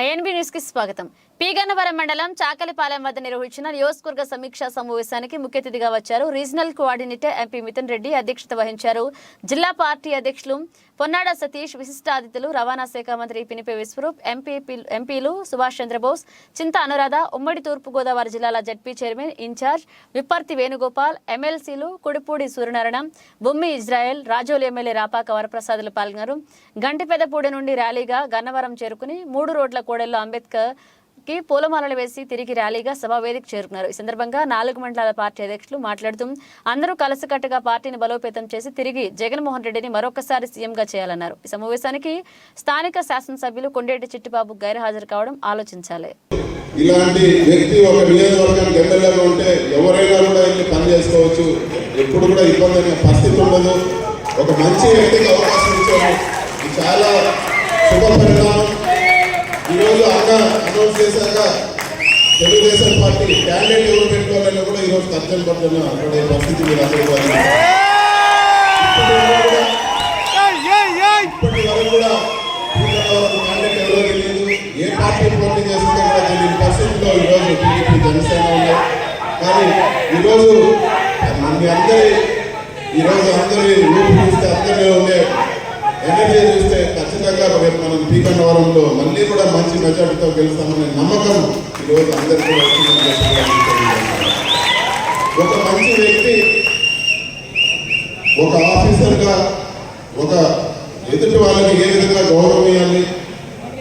INB న్యూస్కి స్వాగతం. పీగన్నవరం మండలం చాకలిపాలెం వద్ద నిర్వహించిన నియోజకవర్గ సమీక్షా సమావేశానికి ముఖ్య అతిథిగా వచ్చారు. Regional coordinator MP Mithun Reddy అధ్యక్షత వహించారు. జిల్లా పార్టీ అధ్యక్షులు పొన్నాడ సతీష్ విశిష్ట అతిథులు రవాణా శాఖ మంత్రి పినిపే విశ్వరూప్ ఎంపీ ఎంపీలు సుభాష్ చంద్రబోస్ చింత అనురాధ ఉమ్మడి తూర్పుగోదావరి జిల్లాల ZP chairman in charge Vipparthi Venugopal ఎమ్మెల్సీలు కుడిపూడి సూర్యనారాయణ బొమ్మి ఇజ్రాయెల్ రాజోలు ఎమ్మెల్యే రాపాక వరప్రసాదులు పాల్గొన్నారు. గంటిపెదపూడి నుండి ర్యాలీగా గన్నవరం చేరుకుని మూడు రోడ్ల కోడెల్లో అంబేద్కర్ కి పూలమాలలు వేసి తిరిగి ర్యాలీగా సభావేదిక చేరుకున్నారు. ఈ సందర్భంగా నాలుగు మండలాల పార్టీ అధ్యక్షులు మాట్లాడుతూ అందరూ కలిసికట్టుగా పార్టీని బలోపేతం చేసి తిరిగి జగన్మోహన్ రెడ్డిని మరొకసారి సీఎంగా చేయాలన్నారు. ఈ సమావేశానికి స్థానిక శాసనసభ్యులు కొండేటి చిట్టిబాబు గైర్హాజరు కావడం ఆలోచించాలి. ఇలాంటి వ్యక్తి ఒక నియోజకవర్గానికి ఎమ్మెల్యేగా ఉంటే ఎవరైనా కూడా వెళ్ళి పని చేసుకోవచ్చు. ఎప్పుడు కూడా ఇబ్బంది అనే పరిస్థితి ఉండదు. ఒక మంచి వ్యక్తికి అవకాశం ఇచ్చారు చాలా శుభపరి చేశాక తెలుగుదేశం పార్టీ క్యాండిడేట్ ఎవరు పెట్టుకోవాలని కూడా ఈరోజు తర్జన పడుతున్న పడే పరిస్థితి మీరు అందరూ ఇప్పటి వరకు కూడా పూర్వవరం క్యాండిడేట్ ఎవరో తెలియదు ఏ పార్టీ పోటీ చేస్తుందో కూడా తెలియని పరిస్థితుల్లో ఈరోజు టీడీపీ జనసేన ఉన్నాయి. కానీ ఈరోజు మీ అందరి ఈరోజు అందరి ఊపు చూస్తే అందరిలో ఉండే మళ్ళీ కూడా మంచి మెజార్టీతో గెలుస్తామనే నమ్మకం ఈరోజు అందరికీ ఒక మంచి వ్యక్తి ఒక ఆఫీసర్గా ఒక ఎదుటి వాళ్ళకి ఏ విధంగా గౌరవం